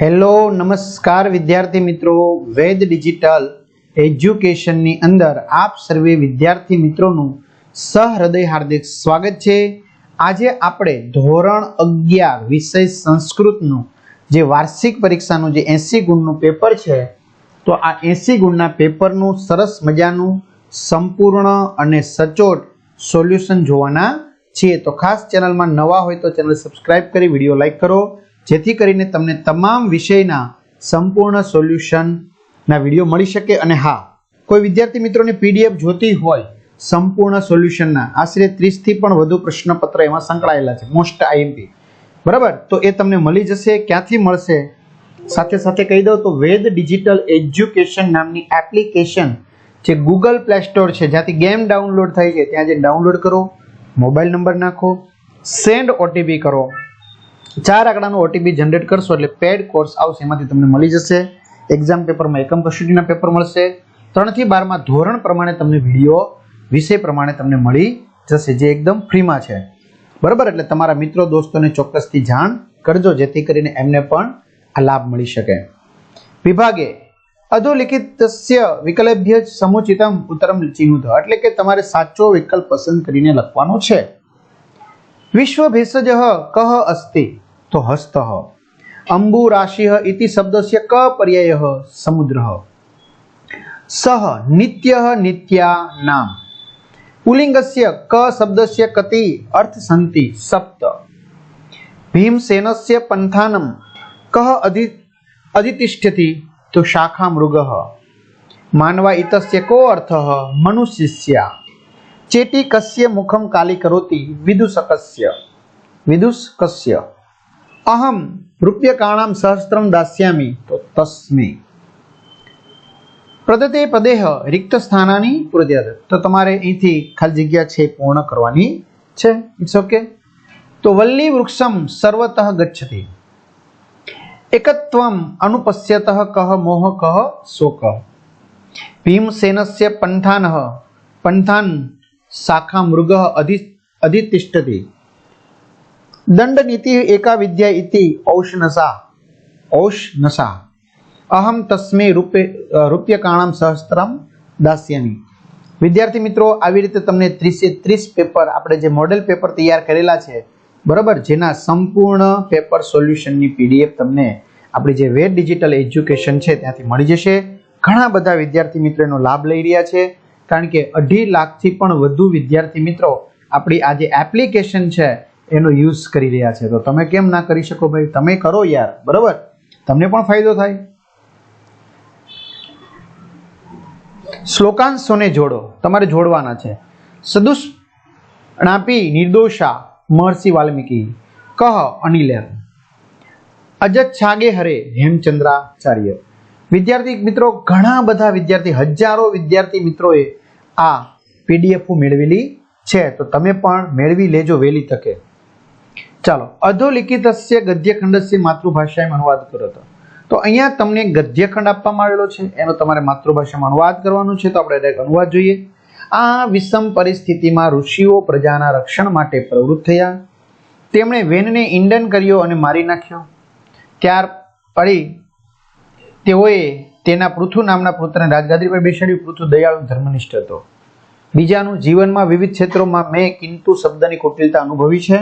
Hello, નમસ્કાર વિદ્યાર્થી મિત્રો. વેદ ડિજિટલ એજ્યુકેશનની અંદર આપ સર્વે વિદ્યાર્થી મિત્રોનું સહૃદય હાર્દિક સ્વાગત છે. આજે આપણે ધોરણ અગિયાર વિષય સંસ્કૃતનું જે વાર્ષિક પરીક્ષાનું જે એસી ગુણનું પેપર છે, તો આ એસી ગુણના પેપરનું સરસ મજાનું સંપૂર્ણ અને સચોટ સોલ્યુશન જોવાના છીએ. તો ખાસ ચેનલમાં નવા હોય તો ચેનલ સબસ્ક્રાઈબ કરી, વીડિયો લાઈક કરો. જેથી કરીને તમને તમામ વિષયના સંપૂર્ણ સોલ્યુશનના વીડિયો મળી શકે અને હા, કોઈ વિદ્યાર્થી મિત્રોને પીડીએફ જોતી હોય, સંપૂર્ણ સોલ્યુશનના આશરે ત્રીસથી પણ વધુ પ્રશ્નપત્ર એમાં સંકળાયેલા છે, મોસ્ટ આઈએમપી. બરાબર? તો એ તમને મળી જશે, ક્યાંથી મળશે? સાથે સાથે કહી દઉં તો વેદ ડિજિટલ એજ્યુકેશન નામની એપ્લિકેશન જે ગૂગલ પ્લે સ્ટોર છે, જ્યાંથી ગેમ ડાઉનલોડ થાય છે, ત્યાં જે ડાઉનલોડ કરો, મોબાઈલ નંબર નાખો, સેન્ડ ઓટીપી કરો ચાર આંકડાનો ઓટીપી જનરેટ કરશો એટલે પેડ કોર્સ આવશે. એમાંથી તમને મળી જશે. એક્ઝામ પેપરમાં એકમ કસોટીના પેપર મળશે. ત્રણથી બારમાં ધોરણ પ્રમાણે તમને વીડિયો વિષય પ્રમાણે તમને મળી જશે, જે એકદમ ફ્રીમાં છે. બરાબર? એટલે તમારા મિત્રો, દોસ્તોને ચોક્કસથી જાણ કરજો, જેથી કરીને એમને પણ આ લાભ મળી શકે. વિભાગે અધોલિખિતસ્ય વિકલ્પભ્ય સમુચિતમ ઉત્તરમ ચિહ્નિત, એટલે કે તમારે સાચો વિકલ્પ પસંદ કરીને લખવાનો છે. વિશ્વ ભેષજ કહ અસ્તિ? તો હસ્ત અંબુ રાશિ ઇતિ શબ્દસ્ય ક પર્યાય સમુદ્ર સહ નિત્ય નિત્યા નામ પુલિંગસ્ય ક શબ્દસ્ય કતિ અર્થ સંતિ સપ્ત ભીમસેનસ્ય પંથાનમ કહ અધિ અધિતિષ્ઠતિ તો શાખા મૃગ માનવા ઇતસ્ય કો અર્થ મનુષ્યસ્યા ચેટી કસ્ય મુખમ કાલી કરોતી વિદુષકસ્ય વિદુષકસ્ય અહમ રૂપ્યકાણામ સહસ્ત્રમ દાસ્યામી તો તસ્મે પ્રદતે પદેહ રિક્ત સ્થાનાની પૂર્યત તો તમારે અહીંથી ખાલી જગ્યા છે પૂર્ણ કરવાની છે ઇટ્સ ઓકે તો વલ્લી વૃક્ષમ સર્વતઃ ગચ્છતી એકત્વમ અનુપશ્યતઃ કહ મોહ કહ શોક ભીમસેનસ્ય પંથાન પંથાન શાખા મૃગ અધિ અધિતિષ્ઠતિ દંડ નીતિ એકા વિદ્યા ઇતિ ઔષ્ણસા ઔષ્ણસા અહમ તસ્મે રૂપે રૂપ્યકાણામ સહસ્ત્રમ દાસ્યામી વિદ્યાર્થી મિત્રો આવી રીતે તમને ત્રીસે, ત્રીસ પેપર આપણે જે મોડેલ પેપર તૈયાર કરેલા છે, બરાબર, જેના સંપૂર્ણ પેપર સોલ્યુશનની પીડીએફ તમને આપણી જે વેબ ડિજિટલ એજ્યુકેશન છે ત્યાંથી મળી જશે. ઘણા બધા વિદ્યાર્થી મિત્રો એનો લાભ લઈ રહ્યા છે, કારણ કે અઢી લાખથી પણ વધુ વિદ્યાર્થી મિત્રો આપણી આ જે એપ્લિકેશન છે એનો યુઝ કરી રહ્યા છે. તો તમે કેમ ના કરી શકો ભાઈ? તમે કરો યાર, બરાબર? તમને પણ ફાયદો થાય. શ્લોકાંશોને જોડો. તમારે જોડવાના છે. સદુષ ણાપી નિર્દોષા મહર્ષિ વાલ્મીકી. કહ અનિલેર. અજત છાગે હરે હેમચંદ્રાચાર્ય. વિદ્યાર્થી મિત્રો, ઘણા બધા વિદ્યાર્થી, હજારો વિદ્યાર્થી મિત્રોએ આ પીડીએફ મેળવેલી છે. તો તમે પણ મેળવી લેજો વહેલી તકે. ચાલો, અધોલિખિતસ્ય ગદ્યખંડસ્ય માતૃભાષાએ અનુવાદ કરો તો તો અહીંયા તમને ગદ્યખંડ આપવામાં આવેલો છે, એનો તમારે માતૃભાષામાં અનુવાદ કરવાનું છે, તો આપણે ડાયરેક્ટ અનુવાદ જોઈએ. આ વિષમ પરિસ્થિતિમાં ઋષિઓ પ્રજાના રક્ષણ માટે પ્રવૃત્ત થયા. તેમણે વેનને ઇન્ડન કર્યો અને મારી નાખ્યો. ત્યાર પડી તેઓએ તેના પૃથુ નામના પુત્રને રાજગાદી પર બેસાડ્યું. પૃથુ દયાળુ ધર્મનિષ્ઠ હતો. બીજાનું જીવનમાં વિવિધ ક્ષેત્રોમાં મેં કિંતુ શબ્દની કુટિલતા અનુભવી છે.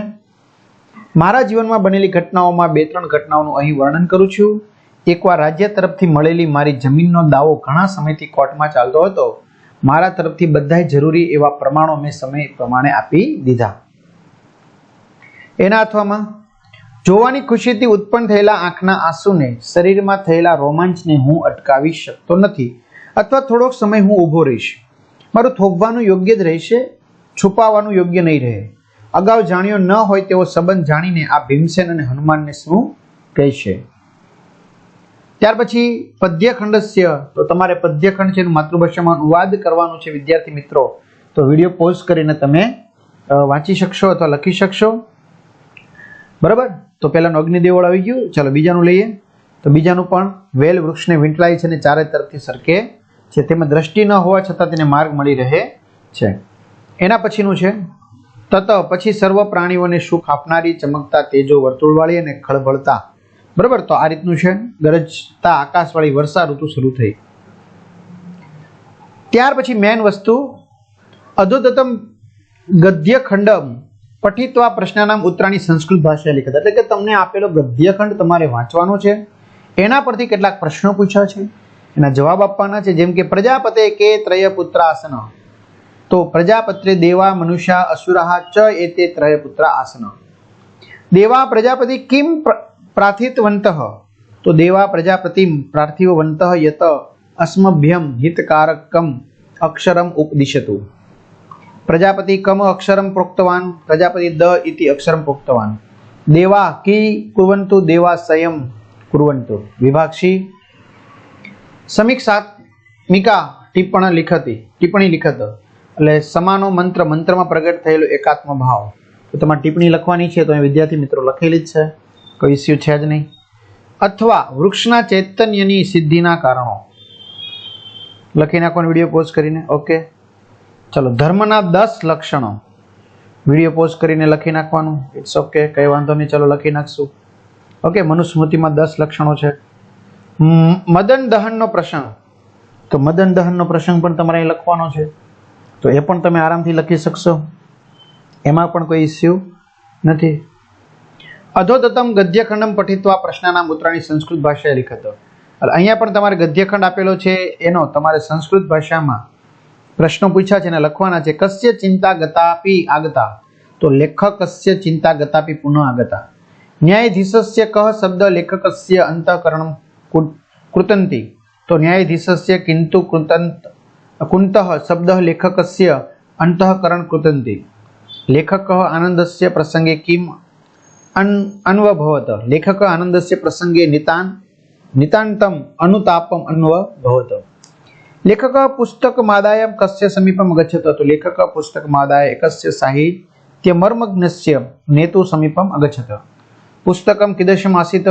મારા જીવનમાં બનેલી ઘટનાઓમાં બે ત્રણ ઘટનાઓનું અહીં વર્ણન કરું છું. એકવાર રાજ્ય તરફથી મળેલી મારી જમીનનો દાવો ઘણા સમયથી કોર્ટમાં ચાલતો હતો. મારા તરફથી બધાય જરૂરી એવા પ્રમાણો મેં સમય પ્રમાણે આપી દીધા. એના અથવામાં, જોવાની ખુશીથી ઉત્પન્ન થયેલા આંખના આંસુને શરીરમાં થયેલા રોમાંચને હું અટકાવી શકતો નથી અથવા થોડોક સમય હું ઊભો રહીશ. મારું થોભવાનું યોગ્ય જ રહેશે, છુપાવવાનું યોગ્ય નહીં રહે. અગાઉ જાણ્યો ન હોય તેવો સંબંધ જાણીને આ ભીમસેન અને હનુમાનને શું કહેશે? ત્યાર પછી પદ્યખંડસ્ય. તો તમારે પદ્યખંડ છે એનું માતૃભાષામાં અનુવાદ કરવાનું છે, વિદ્યાર્થી મિત્રો. તો વીડિયો પોઝ કરીને તમે વાંચી શકશો અથવા લખી શકશો. બરાબર? તો પહેલાનું અગ્નિદેવળ આવી ગયું. ચાલો બીજાનું લઈએ. તો બીજાનું પણ વેલ વૃક્ષને વીંટલાય છે અને ચારે તરફથી સરકે છે. તેમાં દ્રષ્ટિ ન હોવા છતાં તેને માર્ગ મળી રહે છે. એના પછીનું છે તત પછી સર્વ પ્રાણીઓને સુખ આપનારી ચમકતા તેજો વર્તુળવાળી અને ખળભળતા. બરાબર? તો આ રીતનું છે. ગરજતા આકાશવાળી વર્ષા ઋતુ શરૂ થઈ. ત્યાર પછી મેન વસ્તુ, અધોદતમ ગદ્ય ખંડમ પઠિત્વા પ્રશ્નનામ ઉત્તરાની સંસ્કૃત ભાષા લિખિત એટલે કે તમને આપેલો ગદ્યખંડ તમારે વાંચવાનો છે. એના પરથી કેટલાક પ્રશ્નો પૂછ્યા છે. એના જવાબ આપવાના છે. જેમ કે પ્રજાપતે કે ત્રય પુત્ર આસન તો પ્રજાપત્રે દેવા મનુષ્ય અસુરાહ ચ એતે ત્રય પુત્ર આસન. દેવા પ્રજાપતિ કિમ પ્ર- પ્રાર્થિતવંત તો દેવા પ્રજાપતિ પ્રાર્થિવંત યત અસ્મભ્યમ હિતકારકમ અક્ષરમ ઉપદિશતુ. પ્રજાપતિ કમ અક્ષરમ પ્રોક્તવાન, પ્રજાપતિ દ ઇતિ અક્ષરમ પ્રોક્તવાન. દેવા કી કુર્વંતુ, દેવા સંયમ કુર્વંતુ. વિભાક્ષી સમીક્ષાત્મિકા ટિપ્પણ લિખતી, ટિપ્પણી લિખત. એટલે સમાનો મંત્ર, મંત્રમાં પ્રગટ થયેલો એકાત્મ ભાવ. તો તમારે ટિપ્પણી લખવાની છે, તો અહીં વિદ્યાર્થી મિત્રો લખેલી જ છે. કોઈ ઇસ્યુ છે જ નહીં. અથવા વૃક્ષના ચૈતન્યની સિદ્ધિના કારણો. લખી નાખવાનો વીડિયો પોઝ કરીને. ઓકે ચલો, ધર્મના દસ લક્ષણો. વીડિયો પોઝ કરીને લખી નાખવાનું. ઇટ્સ ઓકે કંઈ વાંધો નહીં, ચલો લખી નાખશું. ઓકે મનુસ્મૃતિમાં દસ લક્ષણો છે. મદન દહનનો પ્રસંગ. તો મદન દહનનો પ્રસંગ પણ તમારે અહીં લખવાનો છે. તો એ પણ તમે આરામથી લખી શકશો. એમાં પણ કોઈ ઇસ્યુ નથી. અધોદતમ ગદ્યખંડમ પઠિત્વા પ્રશ્નના ઉત્તરાની સંસ્કૃત ભાષાએ લિખતો. અહીંયા પણ તમારે ગદ્યખંડ આપેલો છે, એનો તમારે સંસ્કૃત ભાષામાં પ્રશ્નો પૂછ્યા છે અને લખવાના છે, કસ્ય ચિંતા ગતાપી આગતા? તો લેખકસ્ય ચિંતા ગતાપી પુનઃ આગતા. ન્યાયાધીશસ્ય કહ શબ્દ લેખકસ્ય અંતઃકરણ કૃતંતિ. તો ન્યાયાધીશસ્ય કિંતુ કૃતંત કુંતઃ શબ્દ લેખકસ્ય અંતઃકરણ કૃતંતિ લેખક આનંદસ્ય પ્રસંગે કિમ અન અન્વભવત લેખક આનંદસ્ય પ્રસંગે નિતાન નિતાંતમ અનુતાપમ અન્વભવત લેખક પુસ્તકમાદાય કસ્ય સમીપમ ગચ્છત તો લેખક પુસ્તકમાદાય એકસ્ય સાહિત્ય મર્મજ્ઞસ્ય નેતુ સમીપમ અગચ્છત પુસ્તકમ કિદશમ આસીત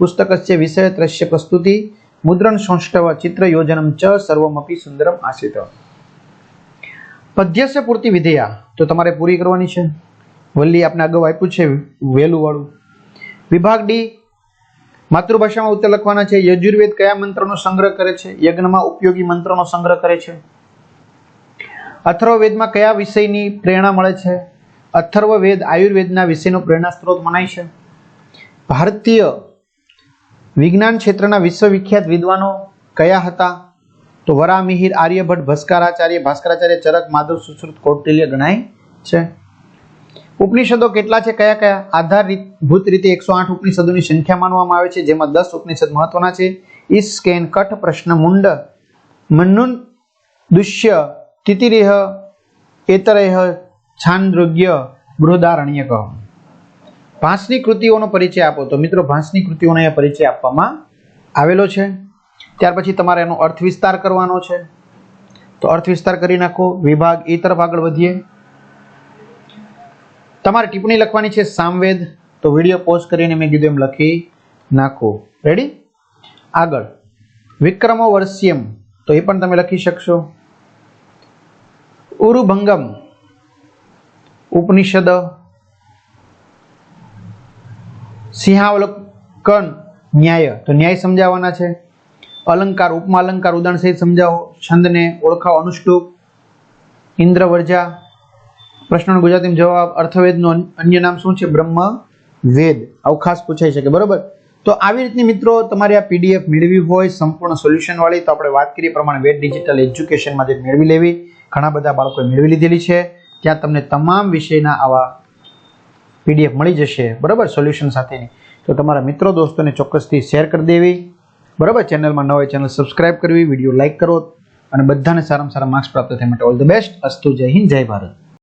પુસ્તકસ્ય વિષય દ્રશ્ય પ્રસ્તુતિ મુદ્રણ સંષ્ટવ ચિત્ર યોજનમ ચ સર્વમપી સુંદરમ આસીત પદ્યસ્ય પૂર્તિ વિધેયા તો તમારે પૂરી કરવાની છે વલ્લી આપને અગાઉ આપ્યું છે વહેલું વાળું વિભાગ ડી માતૃભાષામાં ઉત્તર લખવાના છે યજુર્વેદ કયા મંત્રનો સંગ્રહ કરે છે યજ્ઞમાં ઉપયોગી મંત્રોનો સંગ્રહ કરે છે અથર્વવેદમાં કયા વિષયની પ્રેરણા મળે છે અથર્વવેદ આયુર્વેદના વિષયનો પ્રેરણા સ્ત્રોત મનાય છે ભારતીય વિજ્ઞાન ક્ષેત્રના વિશ્વવિખ્યાત વિદ્વાનો કયા હતા? તો વરામિહિર આર્યભટ્ટ, ભાસ્કરાચાર્ય ભાસ્કરાચાર્ય, ચરક માધુર સુશ્રુત, કૌટિલ્ય ગણાય છે. ઉપનિષદો કેટલા છે? કયા કયા? આધારભૂત રીતે એકસો આઠ ઉપનિષદોની સંખ્યા માનવામાં આવે છે, જેમાં દસ ઉપનિષદ મહત્વના છે. ઈસ સ્કેન કઠ પ્રશ્ન મુંડ, મન્નુન દુષ્ય, તિતિરેહ, એતરેહ, છાંદ્રુગ્ય બૃહદારણ્ય બૃહદારણ્યક. ભાંસની કૃતિઓનો પરિચય આપો. તો મિત્રો, ભાંસની કૃતિઓનો અહીંયા પરિચય આપવામાં આવેલો છે. ત્યાર પછી તમારે એનો અર્થ વિસ્તાર કરવાનો છે. તો અર્થ વિસ્તાર કરી નાખો. વિભાગ એ તરફ આગળ વધીએ. તમારે ટિપ્પણી લખવાની છે સામવેદ. તો વીડિયો પોઝ કરીને મેં કીધું એમ લખી નાખો. રેડી આગળ. વિક્રમો વર્ષ્યમ. તો એ પણ તમે લખી શકશો. ઉરુભંગમ. ઉપનિષદ. સિંહાવલોકન ન્યાય. તો ન્યાય સમજાવવાના છે. અલંકાર ઉપમા અલંકાર ઉદાહરણ સહિત સમજાવો. છંદને ઓળખાવો. અનુષ્ટુપ, ઇન્દ્રવર્જા. પ્રશ્નનો ગુજરાતીમાં જવાબ, અર્થવેદનું અન્ય નામ શું છે? બ્રહ્મ વેદ અવકાશ પૂછાઈ શકે. બરોબર? તો આવી રીતની મિત્રો તમારે આ પીડીએફ મેળવી હોય, સંપૂર્ણ સોલ્યુશન વાળી, તો આપણે વાત કરીએ પ્રમાણે વેદ, ડિજિટલ એજ્યુકેશનમાં જે મેળવી લેવી. ઘણા બધા બાળકોએ મેળવી લીધેલી છે. ત્યાં તમને તમામ વિષયના આવા પીડીએફ મળી જશે. બરાબર? સોલ્યુશન સાથેની. તો તમારા મિત્રો, દોસ્તોને ચોક્કસથી શેર કરી દેવી. બરાબર? ચેનલમાં ન ચેનલ સબસ્ક્રાઇબ કરવી વીડિયો લાઇક કરો અને બધાને સારામાં સારા માર્ક્સ પ્રાપ્ત થાય માટે ઓલ ધ બેસ્ટ અસ્તુ જય હિન્દ, જય ભારત.